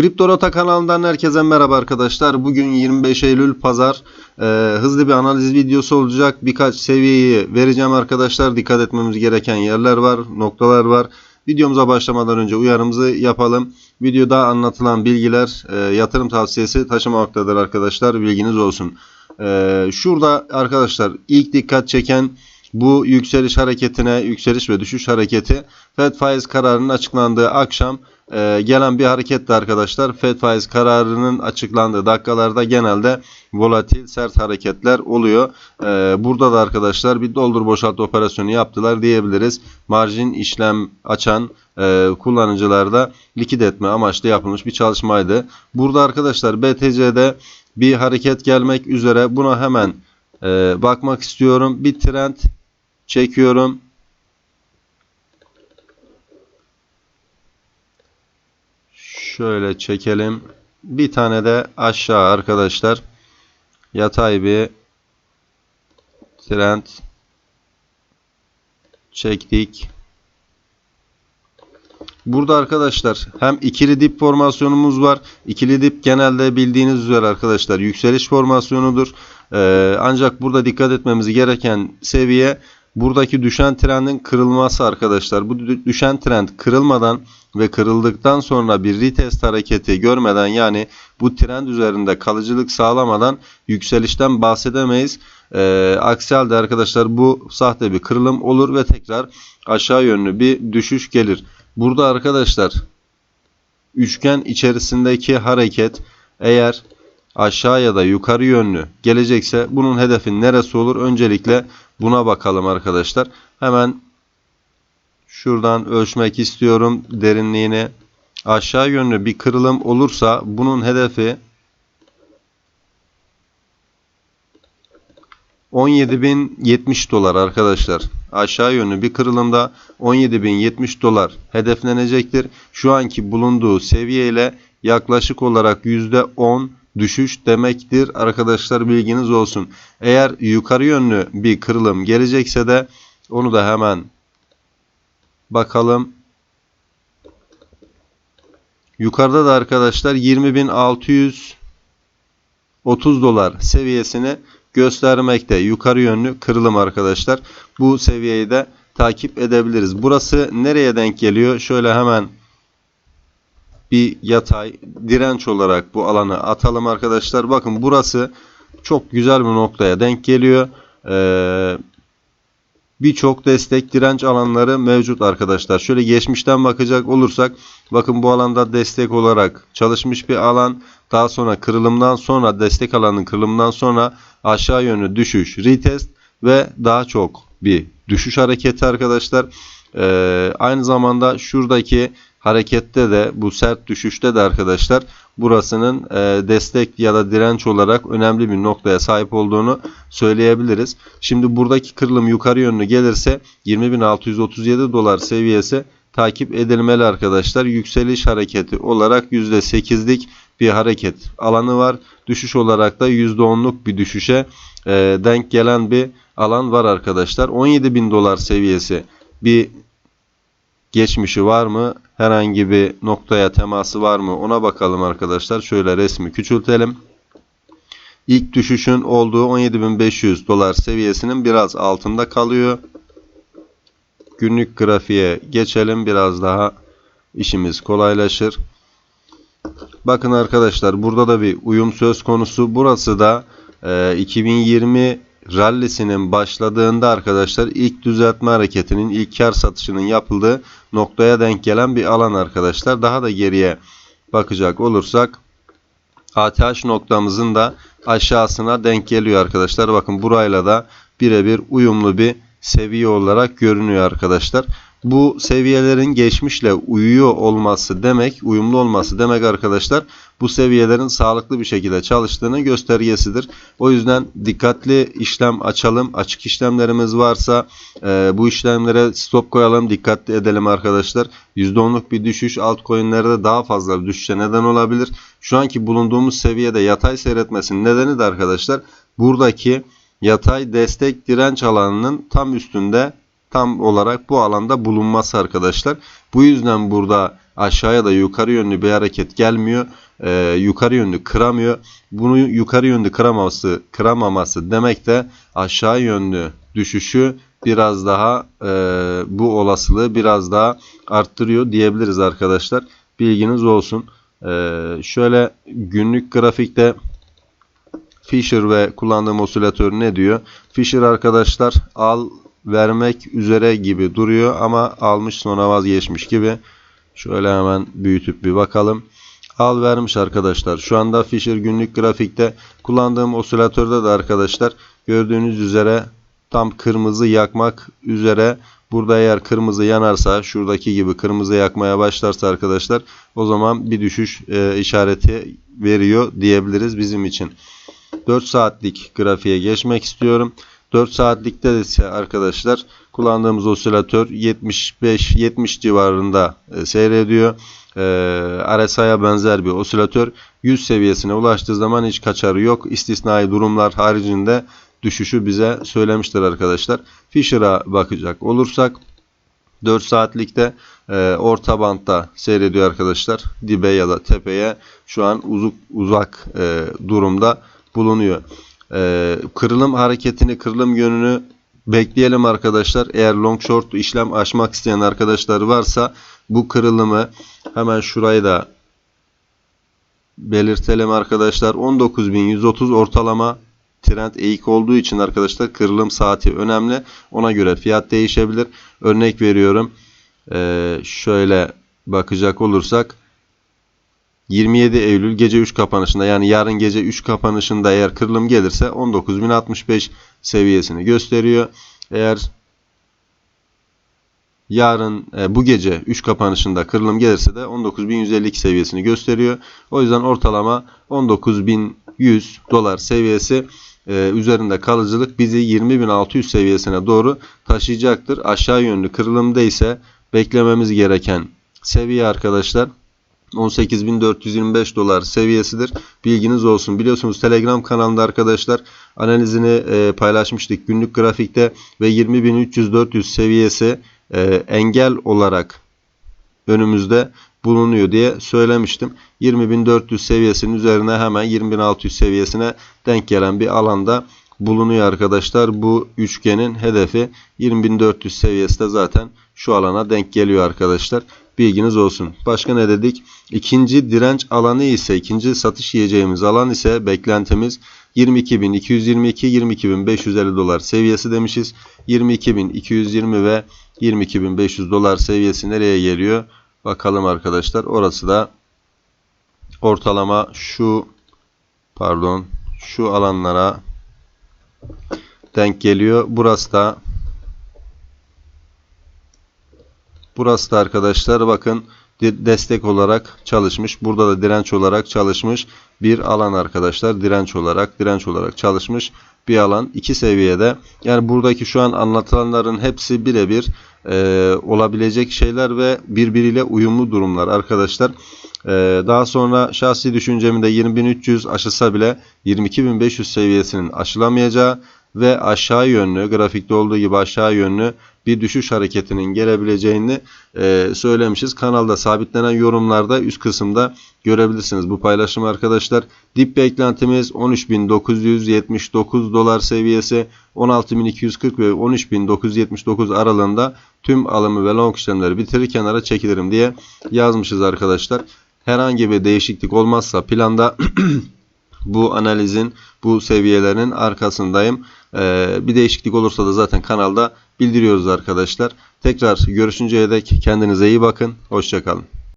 Kripto Rota kanalından herkese merhaba arkadaşlar. Bugün 25 Eylül Pazar. Ee, hızlı bir analiz videosu olacak. Birkaç seviyeyi vereceğim arkadaşlar. Dikkat etmemiz gereken yerler var, noktalar var. Videomuza başlamadan önce uyarımızı yapalım. Videoda anlatılan bilgiler e, yatırım tavsiyesi taşımamaktadır arkadaşlar. Bilginiz olsun. Ee, şurada arkadaşlar ilk dikkat çeken bu yükseliş hareketine, yükseliş ve düşüş hareketi FED faiz kararının açıklandığı akşam e, gelen bir hareketti arkadaşlar. FED faiz kararının açıklandığı dakikalarda genelde volatil, sert hareketler oluyor. E, burada da arkadaşlar bir doldur boşalt operasyonu yaptılar diyebiliriz. Marjin işlem açan e, kullanıcılarda likit etme amaçlı yapılmış bir çalışmaydı. Burada arkadaşlar BTC'de bir hareket gelmek üzere buna hemen e, bakmak istiyorum. Bir trend çekiyorum. Şöyle çekelim. Bir tane de aşağı arkadaşlar. Yatay bir trend çektik. Burada arkadaşlar hem ikili dip formasyonumuz var. İkili dip genelde bildiğiniz üzere arkadaşlar yükseliş formasyonudur. Ee, ancak burada dikkat etmemiz gereken seviye buradaki düşen trendin kırılması arkadaşlar. Bu düşen trend kırılmadan ve kırıldıktan sonra bir retest hareketi görmeden yani bu trend üzerinde kalıcılık sağlamadan yükselişten bahsedemeyiz. Ee, aksi halde arkadaşlar bu sahte bir kırılım olur ve tekrar aşağı yönlü bir düşüş gelir. Burada arkadaşlar üçgen içerisindeki hareket eğer aşağı ya da yukarı yönlü gelecekse bunun hedefin neresi olur? Öncelikle buna bakalım arkadaşlar. Hemen şuradan ölçmek istiyorum derinliğini. Aşağı yönlü bir kırılım olursa bunun hedefi 17.070 dolar arkadaşlar. Aşağı yönlü bir kırılımda 17.070 dolar hedeflenecektir. Şu anki bulunduğu seviye ile yaklaşık olarak %10 düşüş demektir. Arkadaşlar bilginiz olsun. Eğer yukarı yönlü bir kırılım gelecekse de onu da hemen bakalım. Yukarıda da arkadaşlar 20.630 dolar seviyesini göstermekte. Yukarı yönlü kırılım arkadaşlar. Bu seviyeyi de takip edebiliriz. Burası nereye denk geliyor? Şöyle hemen bir yatay direnç olarak bu alanı atalım arkadaşlar. Bakın burası çok güzel bir noktaya denk geliyor. Ee, Birçok destek direnç alanları mevcut arkadaşlar. Şöyle geçmişten bakacak olursak bakın bu alanda destek olarak çalışmış bir alan. Daha sonra kırılımdan sonra destek alanının kırılımından sonra aşağı yönlü düşüş, retest ve daha çok bir düşüş hareketi arkadaşlar. Ee, aynı zamanda şuradaki harekette de bu sert düşüşte de arkadaşlar burasının e, destek ya da direnç olarak önemli bir noktaya sahip olduğunu söyleyebiliriz. Şimdi buradaki kırılım yukarı yönlü gelirse 20.637 dolar seviyesi takip edilmeli arkadaşlar. Yükseliş hareketi olarak %8'lik bir hareket alanı var. Düşüş olarak da %10'luk bir düşüşe e, denk gelen bir alan var arkadaşlar. 17.000 dolar seviyesi bir geçmişi var mı? Herhangi bir noktaya teması var mı? Ona bakalım arkadaşlar. Şöyle resmi küçültelim. İlk düşüşün olduğu 17.500 dolar seviyesinin biraz altında kalıyor. Günlük grafiğe geçelim. Biraz daha işimiz kolaylaşır. Bakın arkadaşlar burada da bir uyum söz konusu. Burası da e, 2020 rallisinin başladığında arkadaşlar ilk düzeltme hareketinin ilk kar satışının yapıldığı noktaya denk gelen bir alan arkadaşlar. Daha da geriye bakacak olursak ATH noktamızın da aşağısına denk geliyor arkadaşlar. Bakın burayla da birebir uyumlu bir seviye olarak görünüyor arkadaşlar. Bu seviyelerin geçmişle uyuyor olması demek, uyumlu olması demek arkadaşlar bu seviyelerin sağlıklı bir şekilde çalıştığını göstergesidir. O yüzden dikkatli işlem açalım. Açık işlemlerimiz varsa e, bu işlemlere stop koyalım. Dikkatli edelim arkadaşlar. %10'luk bir düşüş altcoin'lerde daha fazla düşüşe neden olabilir. Şu anki bulunduğumuz seviyede yatay seyretmesinin nedeni de arkadaşlar buradaki yatay destek direnç alanının tam üstünde tam olarak bu alanda bulunması arkadaşlar. Bu yüzden burada aşağıya da yukarı yönlü bir hareket gelmiyor. Ee, yukarı yönlü kıramıyor. Bunu yukarı yönlü kıramaması, kıramaması demek de aşağı yönlü düşüşü biraz daha e, bu olasılığı biraz daha arttırıyor diyebiliriz arkadaşlar. Bilginiz olsun. Ee, şöyle günlük grafikte Fisher ve kullandığım osilatör ne diyor? Fisher arkadaşlar al vermek üzere gibi duruyor ama almış sonra vazgeçmiş gibi. Şöyle hemen büyütüp bir bakalım. Al vermiş arkadaşlar. Şu anda Fisher günlük grafikte kullandığım osilatörde de arkadaşlar gördüğünüz üzere tam kırmızı yakmak üzere. Burada eğer kırmızı yanarsa şuradaki gibi kırmızı yakmaya başlarsa arkadaşlar o zaman bir düşüş e, işareti veriyor diyebiliriz bizim için. 4 saatlik grafiğe geçmek istiyorum. 4 saatlikte ise arkadaşlar kullandığımız osilatör 75-70 civarında e, seyrediyor. E, RSI'ye benzer bir osilatör 100 seviyesine ulaştığı zaman hiç kaçarı yok. İstisnai durumlar haricinde düşüşü bize söylemiştir arkadaşlar. Fisher'a bakacak olursak 4 saatlikte e, orta bantta seyrediyor arkadaşlar. Dibe ya da tepeye şu an uzak, uzak e, durumda bulunuyor. E, kırılım hareketini, kırılım yönünü bekleyelim arkadaşlar. Eğer long short işlem açmak isteyen arkadaşlar varsa bu kırılımı hemen şurayı da belirtelim arkadaşlar. 19.130 ortalama trend eğik olduğu için arkadaşlar kırılım saati önemli. Ona göre fiyat değişebilir. Örnek veriyorum. Ee, şöyle bakacak olursak 27 Eylül gece 3 kapanışında yani yarın gece 3 kapanışında eğer kırılım gelirse 19.065 seviyesini gösteriyor. Eğer yarın e, bu gece 3 kapanışında kırılım gelirse de 19.152 seviyesini gösteriyor. O yüzden ortalama 19.100 dolar seviyesi e, üzerinde kalıcılık bizi 20.600 seviyesine doğru taşıyacaktır. Aşağı yönlü kırılımda ise beklememiz gereken seviye arkadaşlar 18.425 dolar seviyesidir. Bilginiz olsun. Biliyorsunuz Telegram kanalında arkadaşlar analizini e, paylaşmıştık günlük grafikte ve 20.300-400 seviyesi e, engel olarak önümüzde bulunuyor diye söylemiştim. 20.400 seviyesinin üzerine hemen 20.600 seviyesine denk gelen bir alanda bulunuyor arkadaşlar. Bu üçgenin hedefi 20.400 seviyesi de zaten şu alana denk geliyor arkadaşlar. Bilginiz olsun. Başka ne dedik? İkinci direnç alanı ise ikinci satış yiyeceğimiz alan ise beklentimiz 22.222-22.550 dolar seviyesi demişiz. 22.220 ve 22.500 dolar seviyesi nereye geliyor? Bakalım arkadaşlar. Orası da ortalama şu pardon şu alanlara denk geliyor. Burası da burası da arkadaşlar bakın destek olarak çalışmış. Burada da direnç olarak çalışmış bir alan arkadaşlar. Direnç olarak direnç olarak çalışmış bir alan. iki seviyede. Yani buradaki şu an anlatılanların hepsi birebir e, olabilecek şeyler ve birbiriyle uyumlu durumlar arkadaşlar. E, daha sonra şahsi düşüncemi de 20.300 aşılsa bile 22.500 seviyesinin aşılamayacağı ve aşağı yönlü grafikte olduğu gibi aşağı yönlü bir düşüş hareketinin gelebileceğini e, söylemişiz. Kanalda sabitlenen yorumlarda üst kısımda görebilirsiniz bu paylaşımı arkadaşlar. Dip beklentimiz 13.979 dolar seviyesi 16.240 ve 13.979 aralığında tüm alımı ve long işlemleri bitirir kenara çekilirim diye yazmışız arkadaşlar. Herhangi bir değişiklik olmazsa planda bu analizin bu seviyelerin arkasındayım. Ee, bir değişiklik olursa da zaten kanalda bildiriyoruz arkadaşlar. Tekrar görüşünceye dek kendinize iyi bakın. Hoşçakalın.